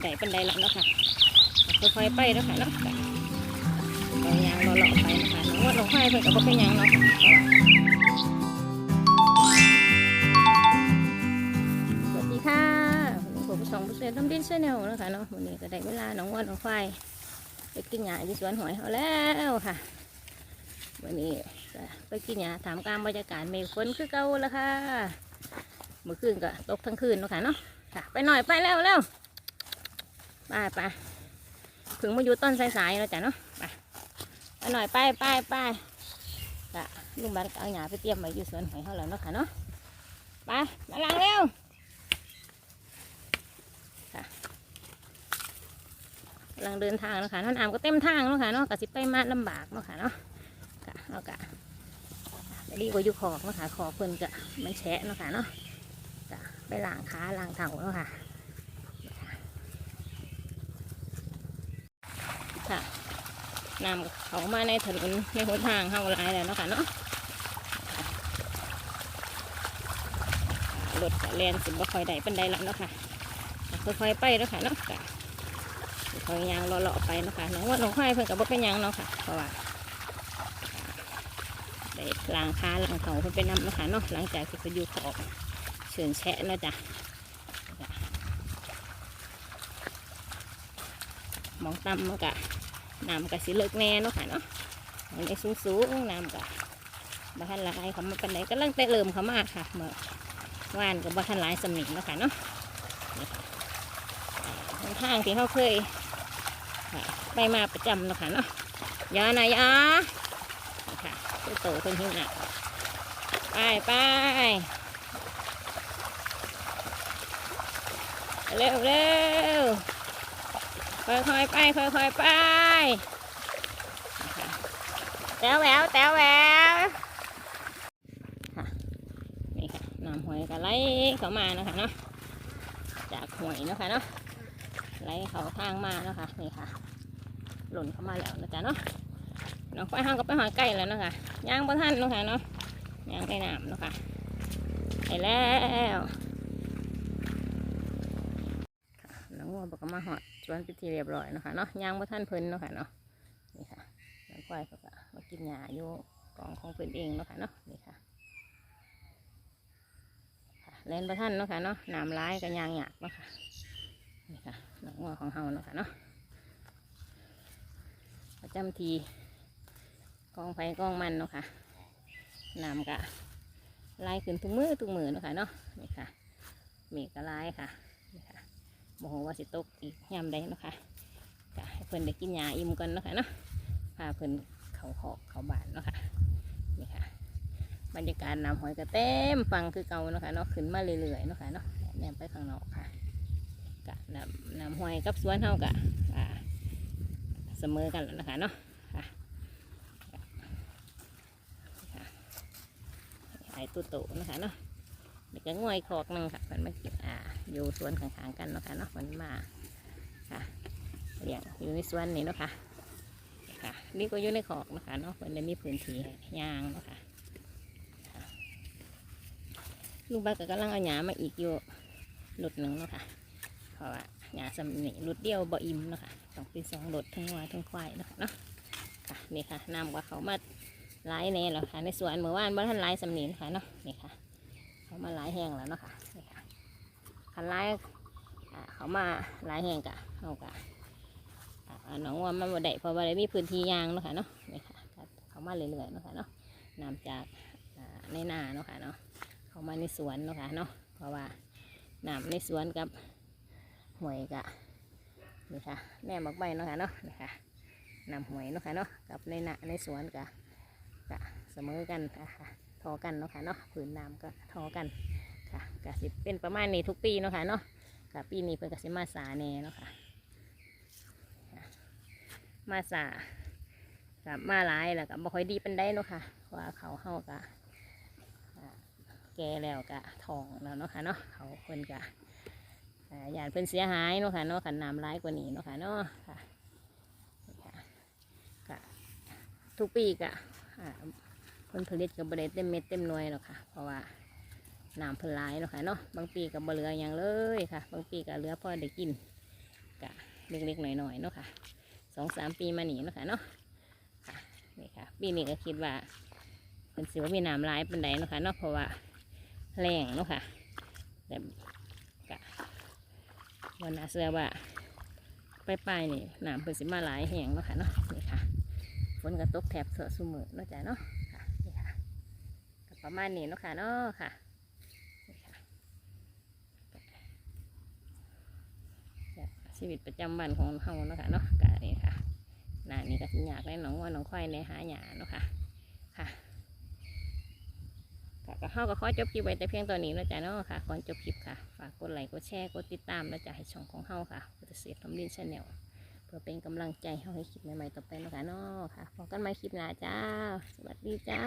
ใส่เป็นไดและเนะคะค่อยๆไปเนาะค่ะเนาะบางอย่างเราเลาะไปนะคะน้องว่าน้องไฟเพิ่นก็บ่เป็นหยังเนาะสวัสดีค่ะผมช่องผู้เสียน้ำดินเชาแนลนะคะเนาะวันนี้ก็ได้เวลาน้องว่าน้องไฟไปกินหญ้าที่สวนหอยเขาแล้วค่ะวันนี้ไปกินหญ้าถามการบรรยากาศเมฆฝนคือเก่าแล้วค่ะเมื่อคืนก็ตกทั้งคืนนะค่ะเนาะค่ะ ไปหน่อยไปแล้วแล้ว ไปไปถึงมาอยู่ต้นสายๆแล้วจ้ะเนาะไปไปหน่อยไปไปไปจ้ะลุงบ้านเอาหญ้าไปเตรียมไว้อยู่สวนหอยเขาแล้วเนาะค่ะเนาะไปมาลังเร็วค่ะกำลังเดินทางเนาะค่ะท่านอามก็เต็มทางเนาะค่ะเนาะกะสิไปมาลำบากเนาะค่ะเนาะค่ะเอากะดีกว่าอยู่ขอกเนาะค่ะขอกเพิ่นกะมันแฉะเนาะค่ะเนาะจ้ะไปล้างขาล้างเท้าแล้วค่ะ ค่ะนำเขามาในถนนในหนทางเข้าหลายแล้วเนาะค่ะเนาะรถแลนสิบ่ค่อยได้เป็นไดแล้วเนาะค่ะค่อยๆไปเนาะค่ะเนาะค่อยยางเลาะๆไปเนาะค่ะน้องว่าน้องควายเพิ่นกับบ่เป็นยังเนาะค่ะเพราะว่าได้ล้างขาล้างเท้าเพิ่นไปนำเนาะค่ะเนาะหลังจากที่เพิ่นอยู่ขอบเฉินแฉะเนาะจ๊ะ มองต่ำมันกะน้ำกะสิเลิกแน่เนาะค่ะเนาะอันนี้สูงสูงๆน้ำกะบ้านหลายเขามาเป็นไหนก็ลังแต่เริ่มเขามาค่ะเมื่อวานกับบ้านหลายสมิงเนาะค่ะเนาะทางที่เขาเคยไปมาประจำเนาะค่ะเนาะยานะอยาค่ะตัวโตคนหิ้วหนักไปไปเร็วเร็ว ค่อยๆไปค่อยๆไปแตวแหววแตวแหววนี่ค่ะน้ำหอยก็ไหลเข้ามานะคะเนาะจากหวยนะคะเนาะไหลเขาทางมานะคะนี่ค่ะ หล่นเข้ามาแล้วนะจ๊ะเนาะน้องควายห้างก็ไปหาไก่แล้วนะคะย่างบนท่านนะคะเนาะย่างในน้ำนะคะไปแล้ว น้อ งัวบอกก็มาหอดชวนพิธีเรียบร้อยเนาะคะเนาะย่างบ่ท่านเพิ่นเนาะค่ะเนาะนี่ค่ะน้องควายเขาก็มากินหญ้าอยู่กองของเพิ่นเองเนาะค่ะเนาะนี่ค่ะเล่นบ่ท่านเนาะค่ะเนาะน้ำร้ายกับยางหยากเนาะค่ะนี่ค่ะน้องวัวของเฮาเนาะค่ะเนาะประจำทีกองไฟกองมันเนาะค่ะน้ำกะไล่ขึ้นทุกมือทุกมือเนาะค่ะเนาะนี่ค่ะเมฆก็ไล่ค่ะนี่ค่ะ โมโหว่าสิตกอีกยามใดเนะคะก็ให้เพิ่อนได้กินยาอิ่มกันนะคะเนาะพาเพิ่อนเขาหอกเขาบานนะคะนี่ค่ะ บรรยากาศน้ำหอยก็เต็มฟังคือเก่านะคะเนาะขึ้นมาเรื่อยๆนะคะเนาะแนมไปข้างนอกค่ะกะน้ำน้ำหอยกับสวนเฮากะอ่าเสมอกันแล้วนะคะเนาะค่ค่ะไอ้ตุ๊โตนะคะเนาะ เด็กก็ง่วยคอกหนึงค่ะมันมากินอ่าอยู่สวนข้างๆกันเนาะค่ะเนาะมันมาค่ะเลี้ยงอยู่ในสวนนี่เนาะค่ะค่ะนี่ก็อยู่ในคอกเนาะคะเนาะมันได้มีพื้นที่ยางเนาะค่ะลูกบ้านก็กำลังเอาหญ้ามาอีกอยู่หลุดหนึ่งเนาะค่ะเพราะว่าหญ้าสำนี่หลุดเดียวบ่อิ่มเนาะค่ะต้องเป็นสองหลุดทั้งวัวทั้งควายเนาะค่ะเนาะค่ะนี่ค่ะนำว่าเขามาไล่แน่แล้วค่ะในสวนเมื่อวานบ่ทันไล่สำนีนะค่ะเนาะนี่ค่ะ เขามาหลายแห้งแล้วเนาะค่ะนี่ค่ะคันไล่เขามาหลายแห้งกะเขากะอ่าน้องว่ามันบ่ได้เพราะว่าได้มีพื้นที่ยางเนาะค่ะเนาะนี่ค่ะเขามาเรื่อยๆเนาะค่ะเนาะนำจากในนาเนาะค่ะเนาะเขามาในสวนเนาะค่ะเนาะเพราะว่าน้ำในสวนกับหวยกะนี่ค่ะแม่บอกใบเนาะค่ะเนาะนี่ค่ะนำหวยเนาะค่ะเนาะกับในนาในสวนกะกะเสมอกันค่ะ ทอกันเนาะค่ะเนาะผืนน้ำก็ทอกันค่ะกสิเป็นประมาณนี้ทุกปีเนาะค่ะเนาะกับปีนี้เพิ่นกสิมาสาแน่เนาะค่ะมาสากับมาหลายแล้วก็บ่ค่อยดีปันได้เนาะค่ะเพราะว่าเขาเฮากะอ่าแก่แล้วกะทองแล้วเนาะค่ะเนาะเขาเพิ่นกะอ่าย่าเพิ่นเสียหายเนาะค่ะเนาะขันน้ำร้ายกว่านี้เนาะค่ะเนาะค่ะทุกปีกะอ่า ผลผลิตกับบริเต็มเม็ดเต็มหน่วยหรอกค่ะ เพราะว่าน้ำพลายเนาะค่ะเนาะบางปีกับบเหลืออย่างเลยค่ะ บางปีก็เหลือพอได้กินกะเล็กๆหน่อยๆเนาะค่ะสองสามปีมาหนีเนาะค่ะเนาะค่ะนี่ค่ะปีนี้ก็คิดว่าเป็นสิว่ามีน้ำร้ายเป็นไดเนาะค่ะเนาะเพราะว่าแรงเนาะค่ะแต่กะวันน่าเสือว่าปลายๆนี่น้ำเป็นสิมาหลายแห้งเนาะค่ะเนาะนี่ค่ะฝนก็ตกแถบเสือสุมือเนาะจ้ะเนาะ ประมาณนี้เนาะค่ะเนาะค่ะนี่ค่ะชีวิตประจำวันของเฮาเนาะค่ะเนาะกะนี่ค่ะหน้านี้ก็สิยากได้หนองว่าหนองควายในหาหยาเนาะค่ะค่ะก็ก็เฮาก็ขอจบคลิปไว้แต่เพียงตัวนี้เนาะจ๊ะเนาะค่ะก่อนจบคลิปค่ะ ฝากกดไลค์กดแชร์กดติดตามแล้วจะให้ช่องของเฮาค่ะเกษตรทำดินชาแนลเพื่อเป็นกำลังใจให้เฮาให้คลิปใหม่ๆต่อไปนะคะเนาะค่ะพบกันใหม่คลิปหน้าจ้า สวัสดีจ้า